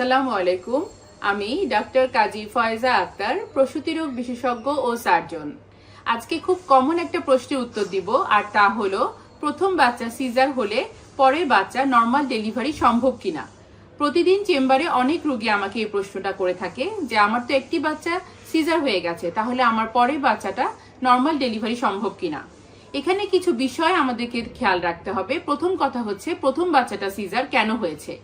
আসসালামু আলাইকুম। আমি ডক্টর কাজী ফয়জা আক্তার, প্রসূতি রোগ বিশেষজ্ঞ ও সার্জন। আজকে খুব কমন একটা প্রশ্নের উত্তর দিব, আর তা হলো, প্রথম বাচ্চা সিজার হলে পরের বাচ্চা নর্মাল ডেলিভারি সম্ভব কিনা? প্রতিদিন চেম্বারে অনেক রোগী আমাকে এই প্রশ্নটা করে থাকে যে, আমার তো একটি বাচ্চা সিজার হয়ে গেছে, তাহলে আমার পরের বাচ্চাটা নর্মাল ডেলিভারি সম্ভব কিনা? এখানে কিছু বিষয় আমাদেরকে খেয়াল রাখতে হবে। প্রথম কথা হচ্ছে, প্রথম বাচ্চাটা সিজার কেন হয়েছে?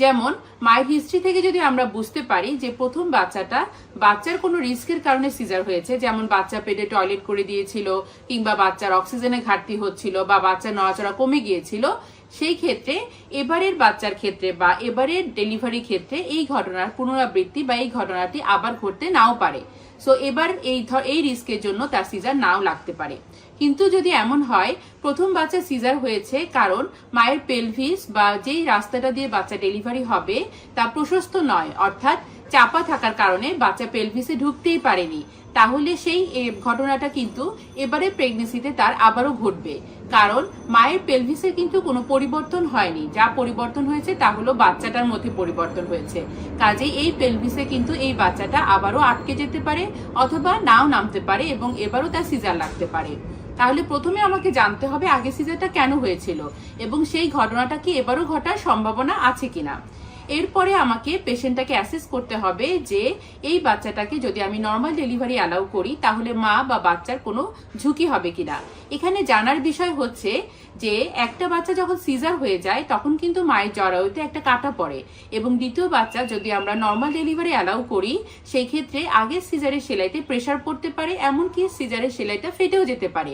যেমন, মায়ের হিস্ট্রি থেকে যদি আমরা বুঝতে পারি যে প্রথম বাচ্চাটা বাচ্চার কোনো রিস্কের কারণে সিজার হয়েছে, যেমন বাচ্চা পেটে টয়লেট করে দিয়েছিল, কিংবা বাচ্চার অক্সিজেনে ঘাটতি হচ্ছিল, বা বাচ্চার নড়াচড়া কমে গিয়েছিল সেই ক্ষেত্রে এবারের বাচ্চার ক্ষেত্রে বা এবারের ডেলিভারি ক্ষেত্রে এই ঘটনার পুনরাবৃত্তি বা এই ঘটনাটি আবার ঘটতে নাও পারে। সো এবার এই এই রিস্কের জন্য তার সিজার নাও লাগতে পারে। কিন্তু যদি এমন হয়, প্রথম বাচ্চা সিজার হয়েছে কারণ মায়ের পেলভিস বা যেই রাস্তাটা দিয়ে বাচ্চা ডেলিভারি হবে তা প্রশস্ত নয়। অর্থাৎ চাপা থাকার কারণে বাচ্চা পেলভিসে ঢুকতেই পারেনি। তাহলে সেই ঘটনাটা কিন্তু এবারে প্রেগনেন্সিতে তার আবারও ঘটবে। কারণ মায়ের পেলভিসে কিন্তু কোনো পরিবর্তন হয়নি। যা পরিবর্তন হয়েছে তা হলো বাচ্চাটার মধ্যে পরিবর্তন হয়েছে। কাজেই এই পেলভিসে কিন্তু এই বাচ্চাটা আবারও আটকে যেতে পারে অথবা নাও নামতে পারে এবং এবারও তার সিজার লাগতে পারে। তাহলে প্রথমে আমাকে জানতে হবে আগে সিজারটা কেন হয়েছিল এবং সেই ঘটনাটা কি এবারও ঘটার সম্ভাবনা আছে কিনা। এরপরে আমাকে পেশেন্টটাকে অ্যাসেস করতে হবে যে এই বাচ্চাটাকে যদি আমি নর্মাল ডেলিভারি অ্যালাউ করি, তাহলে মা বা বাচ্চার কোনো ঝুঁকি হবে কিনা। এখানে জানার বিষয় হচ্ছে যে একটা বাচ্চা যখন সিজার হয়ে যায়, তখন কিন্তু মায়ের জরায়ুতে একটা কাটা পড়ে। এবং দ্বিতীয় বাচ্চা যদি আমরা নর্মাল ডেলিভারি অ্যালাউ করি, সেই ক্ষেত্রে আগে সিজারের সেলাইতে প্রেসার পড়তে পারে, এমনকি সিজারের সেলাইটা ফেটেও যেতে পারে।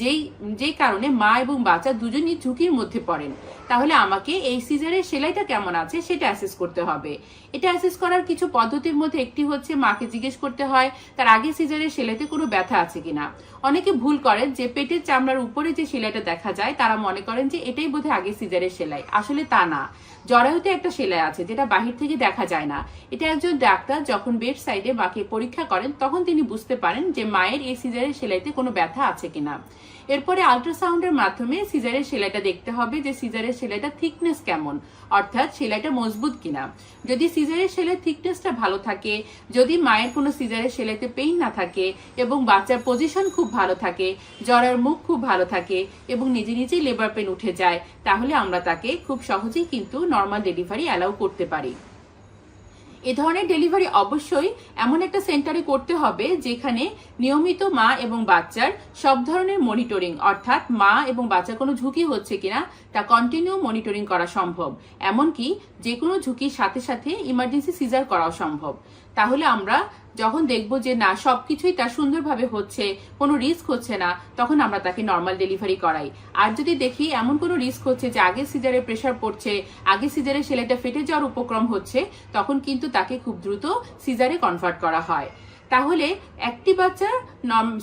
যেই যেই কারণে মা এবং বাচ্চা দুজনই ঝুঁকির মধ্যে পড়েন। তাহলে আমাকে এই সিজারের সেলাইটা কেমন আছে সেটা অ্যাসেস করতে হবে। এটা অ্যাসেস করার কিছু পদ্ধতির মধ্যে একটি হচ্ছে মাকে জিজ্ঞেস করতে হয়, তার আগে সিজারের সেলাইতে কোনো ব্যথা আছে কিনা? অনেকে ভুল করেন যে পেটের চামড়ার উপরে যে সেলাইটা দেখা যায়, তারা মনে করেন যে এটাই বোধহয় আগে সিজারের সেলাই। আসলে তা না। জরায়ুতে একটা সেলাই আছে যেটা বাহির থেকে দেখা যায় না। এটা একজন ডাক্তার যখন বেড সাইডে মাকে পরীক্ষা করেন, তখন তিনি বুঝতে পারেন যে মায়ের এই সিজারের সেলাইতে কোনো ব্যথা আছে কিনা। এরপরে আল্ট্রাসাউন্ডের মাধ্যমে সিজারের সেলাইটা দেখতে হবে যে সিজারের সেলাইটা থিকনেস কেমন, অর্থাৎ সেলাইটা মজবুত কিনা। যদি সিজারের সেলাই থিকনেসটা ভালো থাকে, যদি মায়ের কোনো সিজারের সেলাইতে পেইন না থাকে এবং বাচ্চার পজিশন খুব ভালো থাকে জ্বরের মুখ খুব ভালো থাকে এবং নিজে নিজেই লেবার পেন উঠে যায়, তাহলে আমরা তাকে খুব সহজেই কিন্তু নর্মাল ডেলিভারি অ্যালাউ করতে পারি। এ ধরনের ডেলিভারি অবশ্যই এমন একটা সেন্টারে করতে হবে যেখানে নিয়মিত মা এবং বাচ্চার সব ধরনের মনিটরিং অর্থাৎ মা এবং বাচ্চার কোনো ঝুঁকি হচ্ছে কিনা তা কন্টিনিউ মনিটরিং করা সম্ভব। এমনকি যে কোনো ঝুঁকির সাথে সাথে ইমার্জেন্সি সিজার করাও সম্ভব। তাহলে আমরা যখন দেখব যে না, সবকিছুই তার সুন্দরভাবে হচ্ছে, কোনো রিস্ক হচ্ছে না, তখন আমরা তাকে নর্মাল ডেলিভারি করাই। আর যদি দেখি এমন কোনো রিস্ক হচ্ছে যে আগে সিজারে প্রেশার পড়ছে, আগে সিজারে সেলাইটা ফেটে যাওয়ার উপক্রম হচ্ছে, তখন কিন্তু তাকে খুব দ্রুত সিজারে কনভার্ট করা হয়। তাহলে একটি বাচ্চা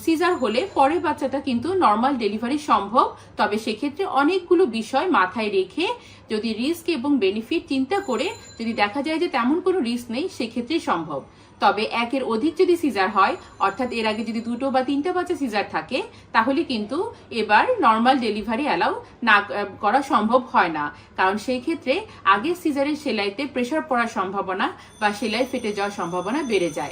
সিজার হলে পরের বাচ্চাটা কিন্তু নর্মাল ডেলিভারি সম্ভব, তবে সেক্ষেত্রে অনেকগুলো বিষয় মাথায় রেখে যদি রিস্ক এবং বেনিফিট চিন্তা করে যদি দেখা যায় যে তেমন কোনো রিস্ক নেই সেক্ষেত্রে সম্ভব। তবে একের অধিক যদি সিজার হয়, অর্থাৎ এর আগে যদি দুটো বা তিনটা বাচ্চা সিজার থাকে, তাহলে কিন্তু এবার নর্মাল ডেলিভারি অ্যালাউ না করা সম্ভব হয় না। কারণ সেই ক্ষেত্রে আগের সিজারের সেলাইতে প্রেশার পড়ার সম্ভাবনা বা সেলাই ফেটে যাওয়ার সম্ভাবনা বেড়ে যায়।